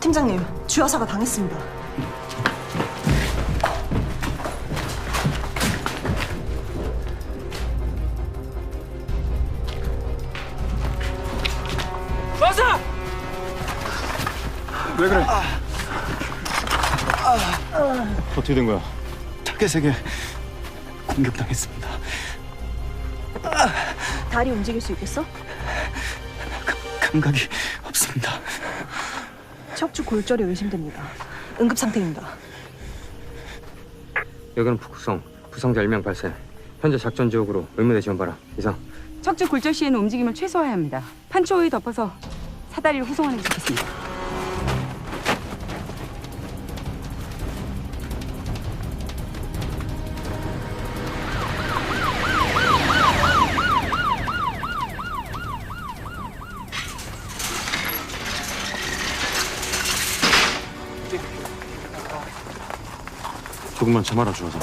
팀장님, 주여사가 당했습니다. 왜 그래? 어떻게 된 거야? 타겟에게 공격당했습니다. 다리 움직일 수 있겠어? 감각이 없습니다. 척추 골절이 의심됩니다. 응급 상태입니다. 여기는 북극성 부상자 1명 발생 현재 작전 지역으로 의무대 지원 바람 이상 척추 골절 시에는 움직임을 최소화해야 합니다. 판초의 덮어서 사다리를 후송하는 게 좋겠습니다. 조금만 참아라 주하사